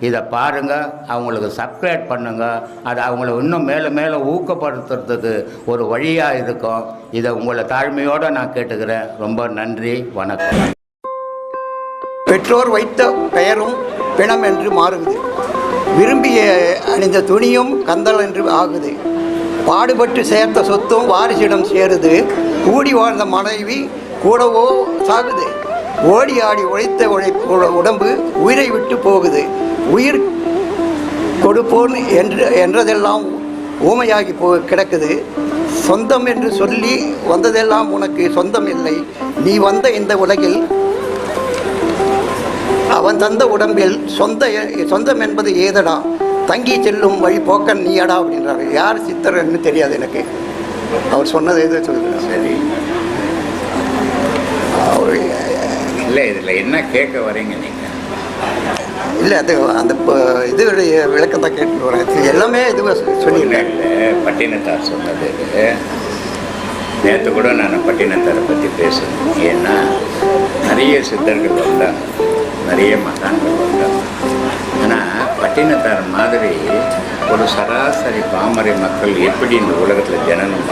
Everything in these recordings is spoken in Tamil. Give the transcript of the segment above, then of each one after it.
இதை பாருங்க அவங்களுக்கு சப்ஸ்கிரைப் பண்ணுங்கள் அது அவங்கள இன்னும் மேலே மேலே ஊக்கப்படுத்துறதுக்கு ஒரு வழியாக இருக்கும். இதை உங்களை தாழ்மையோடு நான் கேட்டுக்கிறேன். ரொம்ப நன்றி வணக்கம். பெற்றோர் வைத்த பெயரும் பிணம் என்று மாறுகிறது. விரும்பிய அணிந்த துணியும் கந்தல் என்று ஆகுது. பாடுபட்டு சேர்த்த சொத்தும் வாரிசிடம் சேருது. கூடி வாழ்ந்த மனைவி கூடவோ சாகுது. ஓடி ஆடி உழைத்த உழை உடம்பு உயிரை விட்டு போகுது. உயிர் கொடுப்போன் என்று என்றதெல்லாம் ஊமையாகி போ கிடக்குது. சொந்தம் என்று சொல்லி வந்ததெல்லாம் உனக்கு சொந்தம் இல்லை நீ வந்த இந்த உலகில் அவன் தந்த உடம்பில் சொந்த சொந்தம் என்பது ஏதடா? தங்கி செல்லும் வழி போக்கன் நீயடா அப்படின்றாரு. யார் சித்தர்ன்னு தெரியாது எனக்கு. அவர் சொன்னது எது சொல்லுங்க சரி. அவர் இல்லை இதில் என்ன கேட்க வரீங்க நீங்கள் இல்லை அது அந்த ப- இதுடைய விளக்கத்தை கேட்டு வரேன் எல்லாமே இதுவாக சொல்லியிருக்கேன் பட்டினத்தார் சொன்னது. நேற்று கூட நான் பட்டினத்தாரை பற்றி பேசுகிறேன் ஏன்னா நிறைய சித்தர்கள் வந்தாங்க. நிறைய மகான்கள் வந்தாங்க. ஆனால் பட்டினத்தார் மாதிரி ஒரு சராசரி பாமரை மக்கள் எப்படி இந்த உலகத்தில் ஜனனம்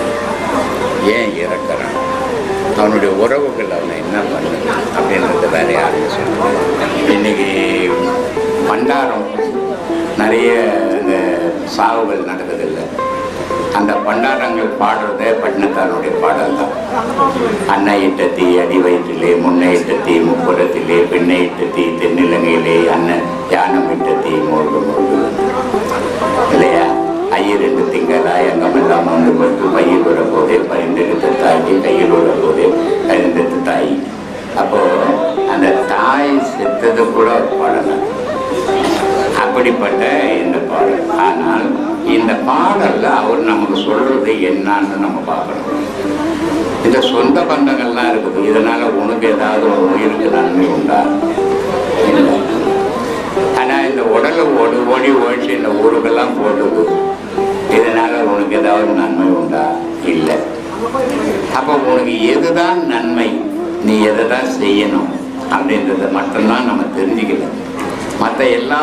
ஏன் இறக்குறான் அவனுடைய உறவுகள் அவனை என்ன பண்ணுது அப்படின்றத வேற யாரும் சொல்லுவாங்க இன்னைக்கு பண்டாரம் நிறைய இந்த சாவுகள் நடக்குதில்லை. அந்த பண்டாரங்கள் பாடுறதே பட்டினத்தானுடைய பாடல் தான். அன்னை தீ அடி வயிற்றிலே முன்னையிட்ட தீ முப்புறத்திலே பெண்ணையிட்ட தீ தென்னிலங்கையிலே அண்ணன் யானம் இட்ட தீ மூழ்கு மூழ்கு இல்லையா? ஐயிரண்டு திங்களாய் அங்கமெல்லாம் வந்து மட்டும் பையில் விட போதே பரிந்தெடுத்து தாய்க்கு கையில் விட போதே பரிந்தெடுத்து தாய். அப்போ அந்த தாய் செத்தது கூட ஒரு பாடலாம் அப்படிப்பட்ட இந்த பாடல். ஆனால் இந்த பாடலில் அவர் நமக்கு சொல்றது என்னன்னு நம்ம பார்க்கணும். இந்த சொந்த பந்தங்கள்லாம் இருக்குது. இதனால உனக்கு ஏதாவது ஒரு உயிருக்கு நன்மை உண்டா? இல்லை. ஆனால் இந்த உடலை ஓடி ஓடி ஓடிச்சு எதுதான் நன்மை நீ எதை தான் செய்யணும் அப்படின்றத மட்டும்தான் நம்ம தெரிஞ்சுக்கல மற்ற எல்லா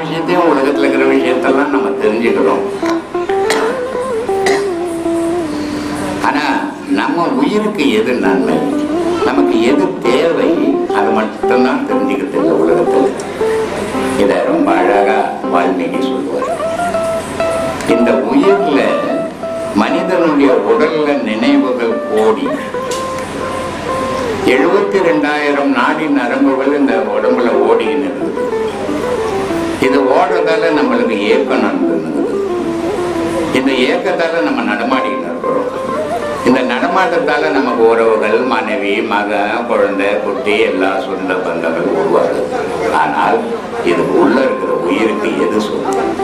விஷயத்தையும் உலகத்தில் இருக்கிற விஷயத்தெல்லாம் நம்ம தெரிஞ்சுக்கிறோம் ஆனா நம்ம உயிருக்கு எது நன்மை? நமக்கு எது தேவை? அது மட்டும்தான் தெரிஞ்சுக்கிறது இல்லை உலகத்தில். இதை ரொம்ப அழகா வால்மீகி சொல்லுவார். இந்த உயிரில் மனிதனுடைய உடல்ல நினைவு கோடி. எழுபத்தி ரெண்டாயிரம் நாடி நரம்புகள் இந்த உடம்புல ஓடின்னு இருக்குது இது ஓடுறதால நம்மளுக்கு ஏக்கம் நடந்துருந்தது இந்த ஏக்கத்தால நம்ம நடமாடிக்கிட்டு இருக்கிறோம். இந்த நடமாட்டத்தால நமக்கு உறவுகள் மனைவி மகன் குழந்தை குட்டி எல்லா சொந்த பந்தங்கள் உருவாகுது. ஆனால் இது உள்ள இருக்கிற உயிருக்கு எது சொல்லும்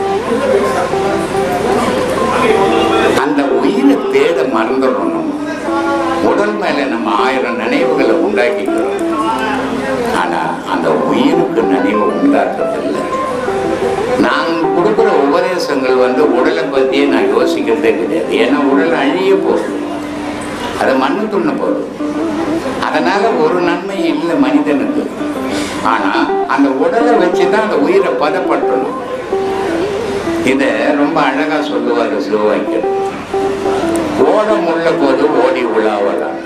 அந்த உயிரை தேட மறந்துடணும் நம்ம. உடல் மேல நம்ம ஆயிரம் நினைவுகளை உண்டாக்கிக்கிறோம். ஆனா அந்த உயிருக்கு நினைவு உண்டாக்குறதில்லை. நான் கொடுக்குற உபதேசங்கள் வந்து உடலை பற்றியே நான் யோசிக்கிறதே கிடையாது. ஏன்னா உடல் அழிய போகுது. அதை மண்ணு துண்ண போகுது. அதனால ஒரு நன்மை இல்லை மனிதனுக்கு. ஆனா அந்த உடலை வச்சு தான் அந்த உயிரை பதப்படுத்தணும். இதை ரொம்ப அழகாக சொல்லுவார் சிவவாக்கியம் ஓடம் உள்ள போது ஓடி உலாவலாம்.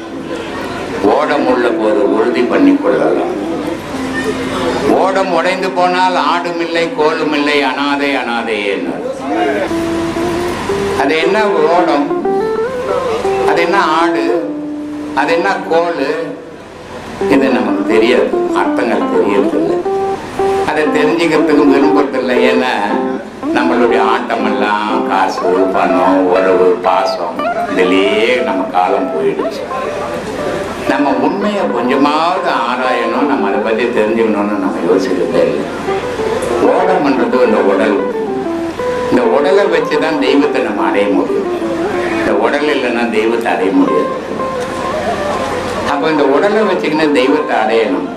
ஓடம் உள்ள போது உறுதி பண்ணி கொள்ளலாம். ஓடம் உடைந்து போனால் ஆடும் இல்லை கோலும் இல்லை அனாதை அனாதை அது என்ன ஓடம்? அது என்ன ஆடு? அது என்ன கோல்? இது நமக்கு தெரியாது. அர்த்தங்கள் தெரியறதில்லை. அதை தெரிஞ்சுக்கிறதுக்கு விரும்புறதில்லை. ஏன்னா நம்மளுடைய ஆட்டமெல்லாம் காசு பணம் உறவு பாசம் இதுலேயே நம்ம காலம் போயிடுச்சு. நம்ம உண்மையை கொஞ்சமாவது ஆராயணும் நம்ம அதை பற்றி தெரிஞ்சுக்கணும்னு நம்ம யோசிக்கிறதே இல்லை. ஓடம்ன்றது இந்த உடல். இந்த உடலை வச்சு தான் தெய்வத்தை நம்ம அடைய முடியும். இந்த உடல் இல்லைன்னா தெய்வத்தை அடைய முடியாது. அப்போ இந்த உடலை வச்சுக்கினா தெய்வத்தை அடையணும்.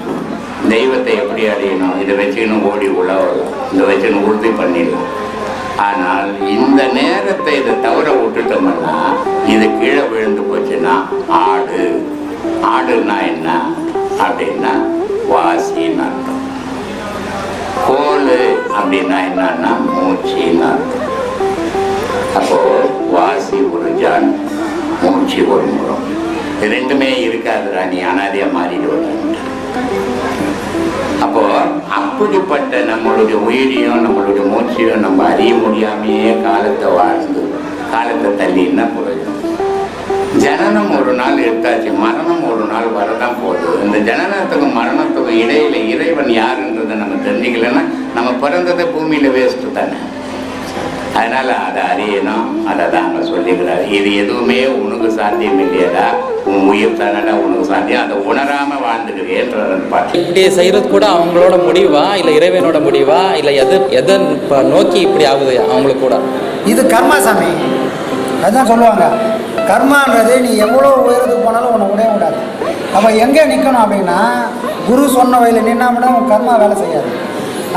தெய்வத்தை எப்படி அடையணும்? இதை வச்சுக்கணும் ஓடி உழவலாம் இதை வச்சுக்கணும் உறுதி பண்ணிடலாம். ஆனால் இந்த நேரத்தை இதை தவற விட்டுட்டோம்னா இது கீழே விழுந்து போச்சுன்னா ஆடு. ஆடுனா என்ன? அப்படின்னா வாசின்னு அர்த்தம். கோல் அப்படின்னா என்னன்னா மூச்சின்னு அர்த்தம். அப்போ வாசி ஒரு ஜான் மூச்சு ஒரு முறம் ரெண்டுமே இருக்காது நீ அனாதையா மாறிடுவாங்க அப்போ அப்படிப்பட்ட நம்மளுடைய உயிரையும் நம்மளுடைய மூச்சையும் நம்ம அறிய முடியாமையே காலத்தை வாழ்ந்து காலத்தை தள்ளி என்ன பிரயோஜனம் ஜனனம் ஒரு நாள் எடுத்தாச்சு மரணம் ஒரு நாள் வரதான் போகுது. இந்த ஜனனத்துக்கும் மரணத்துக்கும் இடையில இறைவன் யாருன்றதை நம்ம தெரிஞ்சுக்கலன்னா நம்ம பிறந்ததை பூமியில வேஸ்ட்டு தானே. அதனால அதை அறியணும் அதை தாங்க சொல்லிக்கிறார். இது எதுவுமே உனக்கு சாத்தியம் இல்லையடா உன் உயிர் தானடா உனக்கு சாத்தியம். அதை உணராம வாழ்ந்துக்கிறேன்ற பாட்டு. இப்படி செய்கிறது கூட அவங்களோட முடிவா? இல்லை இறைவனோட முடிவா? இல்லை எது எதை இப்போ நோக்கி இப்படி ஆகுது அவங்களுக்கு கூட? இது கர்மா சாமி. அதுதான் சொல்லுவாங்க. கர்மான்றது நீ எவ்வளோ உயரத்துக்கு போனாலும் உன்னை விடவே விடாது. அப்போ எங்கே நிற்கணும் அப்படின்னா குரு சொன்ன வழியில் நின்னா உன் கர்மா வேலை செய்யாது.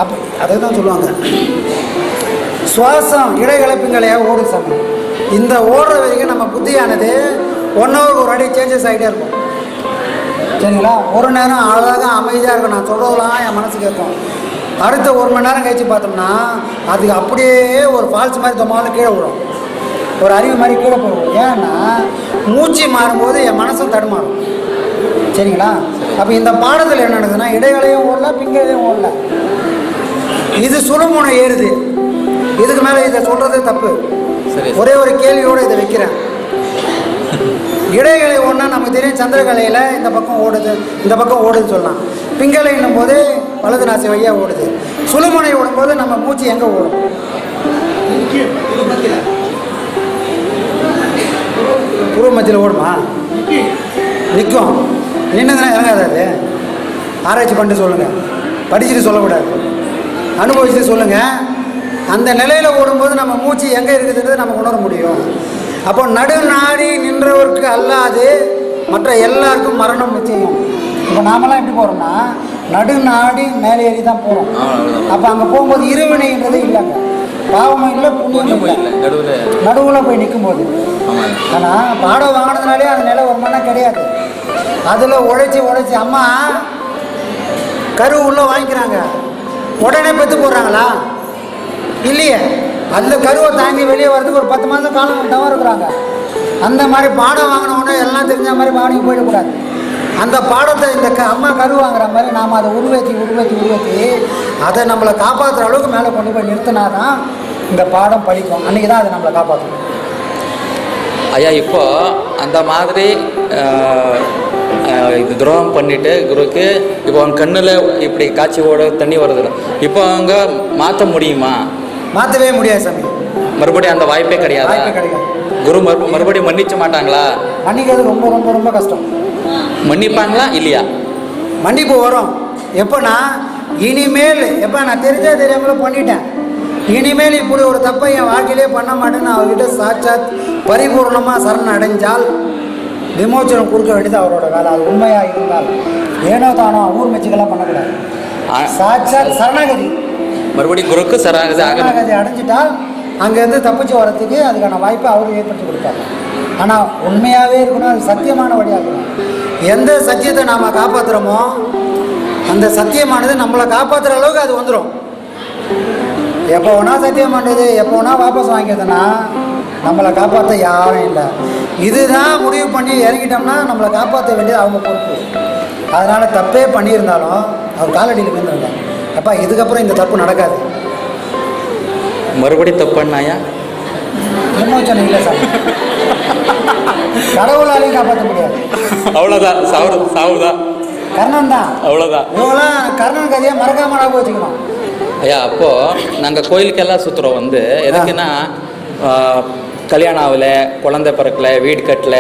அப்போ அதை தான் சொல்லுவாங்க. சுவாசம் இடைகலப்புங்களையாக ஓடும் சமயம் இந்த ஓடுற வரைக்கும் நம்ம புத்தியானது ஒன் ஒரு அடி சேஞ்சஸ் ஆகிட்டே இருக்கும். சரிங்களா? ஒரு நேரம் அழகாக அமைதியாக இருக்கும். நான் சொல்கிறதெல்லாம் என் மனசு கேட்கும். அடுத்த ஒரு மணி நேரம் கழிச்சு பார்த்தோம்னா அதுக்கு அப்படியே ஒரு ஃபால்ஸ் மாதிரி தொம்மாலும் கீழே விடும் ஒரு அறிவு மாதிரி கீழே போயிடும் ஏன்னா மூச்சு மாறும்போது என் மனசும் தடுமாறும். சரிங்களா? அப்போ இந்த பாடத்தில் என்ன நடக்குதுன்னா இடைகளையும் ஓடல பிங்களையும் ஓடல. இது சுடுமுனை ஏறுது. இதுக்கு மேலே இதை சொல்கிறது தப்பு. ஒரே ஒரு கேள்வியோடு இதை வைக்கிறேன். இடைகளை ஒன்றா நமக்கு தெரியும் சந்திரகலையில் இந்த பக்கம் ஓடுது இந்த பக்கம் ஓடுது சொல்லலாம். பிங்கலைன்னும் போது வலது நாசி வழியாக ஓடுது. சுழுமுனை ஓடும்போது நம்ம மூச்சு எங்கே ஓடும்? புருவ மத்தியில் ஓடுமா? நிற்கும் நின்றுதுன்னா இறங்காது அது? ஆராய்ச்சி பண்ணிட்டு சொல்லுங்கள் படிச்சுட்டு சொல்லக்கூடாது. அனுபவிச்சுட்டு சொல்லுங்கள் அந்த நிலையில் ஓடும்போது நம்ம மூச்சு எங்கே இருக்குதுன்றது நம்ம உணர முடியும். அப்போ நடுநாடி நின்றவருக்கு அல்லாது மற்ற எல்லாருக்கும் மரணம் நிச்சயம். இப்போ நாமெல்லாம் எப்படி போகிறோம்னா நடுநாடி மேலே ஏறி தான் போகிறோம் அப்போ அங்கே போகும்போது இருவினைன்றது இல்லைங்க. பாவமும் இல்லை புண்ணியமும் இல்லை. நடுவில். நடுவில் போய் நிற்கும்போது ஆமாங்க ஆனால் பாடம் வாங்கினதுனாலே அந்த நிலை வருமானா கிடையாது. அதில் உழைச்சி உழைச்சி அம்மா கரு உள்ளே வாங்கிக்கிறாங்க. உடனே பெற்று போடுறாங்களா? இல்லையே. அந்த கருவை தாங்கி வெளியே வர்றதுக்கு ஒரு பத்து மாதம் காலம் தவறு இருக்கிறாங்க அந்த மாதிரி பாடம் வாங்கினவுடனே எல்லாம் தெரிஞ்ச மாதிரி பாடம் போயிடக்கூடாது. அந்த பாடத்தை இந்த க அம்மா கரு வாங்குற மாதிரி நாம் அதை உருவேற்றி உருவேற்றி உருவேற்றி அதை நம்மளை காப்பாற்றுற அளவுக்கு மேலே கொண்டு போய் நிறுத்தினா தான் இந்த பாடம் படிக்கும். அன்றைக்கி தான் அதை நம்மளை காப்பாற்றும் ஐயா இப்போ அந்த மாதிரி இது துரோகம் பண்ணிட்டு குருக்கு இப்போ அவங்க கண்ணில் இப்படி காட்சி ஓட தண்ணி வருது. இப்போ அவங்க மாற்ற முடியுமா? மாற்றவே முடியாது சாமி. மறுபடியும் அந்த வாய்ப்பே கிடையாது? வாய்ப்பே கிடையாது. குரு மறு மறுபடியும் மன்னிச்ச மாட்டாங்களா? மன்னிக்கிறது ரொம்ப ரொம்ப ரொம்ப கஷ்டம். மன்னிப்பாங்களா இல்லையா? மன்னிப்பு வரும். எப்போனா இனிமேல் எப்போ நான் தெரிஞ்சே தெரியாமல பண்ணிட்டேன். இனிமேல் இப்படி ஒரு தப்பை என் வாழ்க்கையிலே பண்ண மாட்டேன்னு அவர்கிட்ட சாட்சாத் பரிபூர்ணமாக சரண் அடைஞ்சால் விமோச்சனம் கொடுக்க வேண்டியது அவரோட வேலை. அது உண்மையாக இருந்தால் ஏனோ தானோ ஊர் மெச்சுக்கெல்லாம் பண்ணக்கூடாது. சாட்சாத் சரணாகதி. மறுபடியும் குருக்கு சரணாகதி ஆகணும். சரணாகதி அடைஞ்சிட்டால் அங்கேருந்து தப்பிச்சு வரத்துக்கு அதுக்கான வாய்ப்பை அவர் ஏற்படுத்தி கொடுப்பார். ஆனால் உண்மையாகவே இருக்கணும் அது சத்தியமான வழியாக எந்த சத்தியத்தை நாம் காப்பாற்றுறோமோ அந்த சத்தியமானது நம்மளை காப்பாற்றுற அளவுக்கு அது வந்துடும் எப்போ வேணா சத்தியம் பண்ணுறது எப்போ வேணா வாபஸ் வாங்கிக்கிறதுனா நம்மளை காப்பாற்ற யாரும் இல்லை. இதுதான் முடிவு பண்ணி இறங்கிட்டோம்னா நம்மளை காப்பாற்ற வேண்டியது அவங்க பொறுப்பு. அதனால் தப்பே பண்ணியிருந்தாலும் அவர் காலடியில் விழுந்துருந்தாங்க அப்பா இதுக்கப்புறம் இந்த தப்பு நடக்காது. மறுபடி தப்புன்னாயா விமோச்சனம் இல்லை சாமி. கடவுளாலையும் காப்பாற்ற முடியாது. அவ்வளோதான் சாவு சாவுதான். கர்ணன் தான் அவ்வளோதான் இவங்களாம் கர்ணன் கதையை மறக்காம ஞாபகம் வச்சுக்கணும். ஐயா அப்போது நாங்கள் கோயிலுக்கெல்லாம் சுற்றுறோம் வந்து. எதுக்குன்னா கல்யாணம் ஆகல குழந்தை பிறக்கல வீடு கட்டல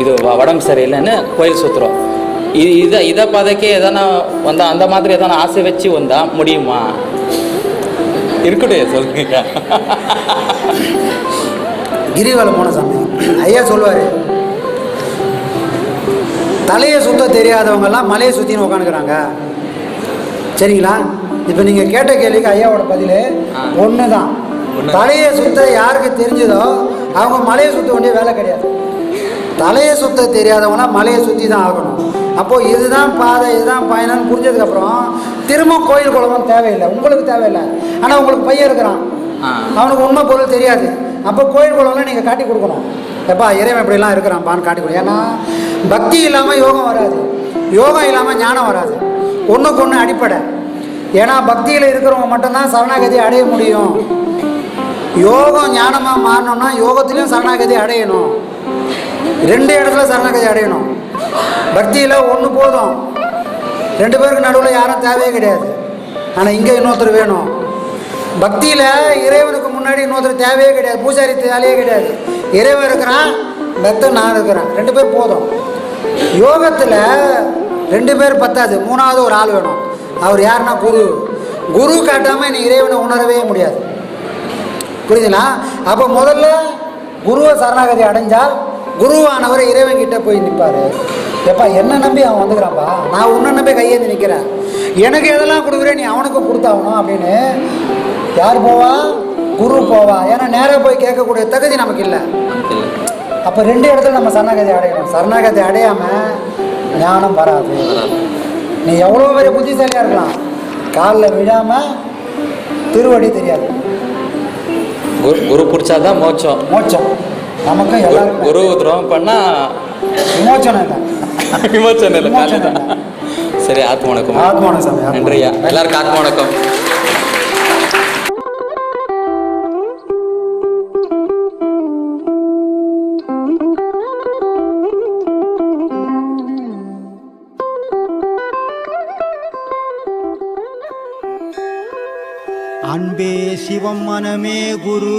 இது உடம்பு சரியில்லைன்னு கோயில் சுற்றுறோம் இது இதை இதை பதக்கே எதனா வந்தால் அந்த மாதிரி எதனா ஆசை வச்சு வந்தால் முடியுமா? இருக்கட்டும் சொல்லுங்க. கிரிவலம் போன சாமி. ஐயா சொல்லுவார் தலையை சுத்த தெரியாதவங்கெல்லாம் மலையை சுற்றின்னு உட்காந்துக்கிறாங்க சரிங்களா? இப்போ நீங்கள் கேட்ட கேள்விக்கு ஐயாவோட பதில். ஒன்று தான். தலையை சுத்த யாருக்கு தெரிஞ்சதோ அவங்க மலையை சுற்ற வேண்டிய வேலை கிடையாது. தலையை சுத்த தெரியாதவங்களாம் மலையை சுற்றி தான் ஆகணும். அப்போது இதுதான் பாதை இதுதான் பயணம்னு புரிஞ்சதுக்கப்புறம் திரும்ப கோயில் குளமும் தேவையில்லை. உங்களுக்கு தேவையில்லை. ஆனால் உங்களுக்கு பையன் இருக்கிறான். அவனுக்கு உண்மை பொருள் தெரியாது. அப்போ கோயில் குளம்லாம் நீங்கள் காட்டி கொடுக்கணும். எப்பா இறைவன் இப்படிலாம் இருக்கிறான்ப்பான்னு காட்டி கொடுக்கணும். ஏன்னா பக்தி இல்லாமல் யோகம் வராது. யோகம் இல்லாமல் ஞானம் வராது. ஒன்றுக்கு ஒன்று அடிப்படை. ஏன்னா பக்தியில் இருக்கிறவங்க மட்டும்தான் சரணாகதி அடைய முடியும். யோகம் ஞானமாக மாறணும்னா யோகத்திலையும் சரணாகதி அடையணும். ரெண்டு இடத்துல சரணாகதி அடையணும். பக்தியில் ஒன்று போதும். ரெண்டு பேருக்கு நடுவில் யாரும் தேவையே கிடையாது. ஆனால் இங்கே இன்னொருத்தர் வேணும். பக்தியில் இறைவனுக்கு முன்னாடி இன்னொருத்தர் தேவையே கிடையாது. பூஜாரி தேவையே கிடையாது. இறைவன் இருக்கிறான் பக்தன் நான் இருக்கிறேன். ரெண்டு பேர் போதும். யோகத்தில் ரெண்டு பேர் பத்தாது. மூணாவது ஒரு ஆள் வேணும். அவர் யாருன்னா குரு. குரு காட்டாமல் நீ இறைவனை உணரவே முடியாது. புரியுதுங்களா? அப்போ முதல்ல குருவை சரணாகதி அடைஞ்சால் குருவானவர் இறைவன் கிட்ட போய் நிற்பார் எப்பா என்ன நம்பி அவன் வந்துக்கிறான்ப்பா நான் உன்னை நம்பி கையேந்தி நிற்கிறேன் எனக்கு எதெல்லாம் கொடுக்குறேன் நீ அவனுக்கு கொடுத்தாகணும் அப்படின்னு. யார் போவா? குரு போவா. ஏன்னா நேராக போய் கேட்கக்கூடிய தகுதி நமக்கு இல்லை. அப்போ ரெண்டு இடத்துல நம்ம சரணாகதி அடையணும். சரணாகதி அடையாமல் ஞானம் வராது. நீ எவ்வளோ பெரிய புத்திசாலியாக இருக்கலாம். காலில் விழாமல் திருவடி தெரியாது. குரு குரு பிடிச்சாதான் மோட்சம். மோட்சம். நமக்கு எல்லாருக்கும் குரு துரோகம் பண்ணா விமோச்சனம் தான். விமோச்சனம் இல்லை. விமோச்சனம் காலி தான். சரி ஆத்ம வணக்கம். ஆத்ம வணக்கம் நன்றியா. எல்லாருக்கும் ஆத்ம வணக்கம். அன்பே சிவம் மனமே குரு.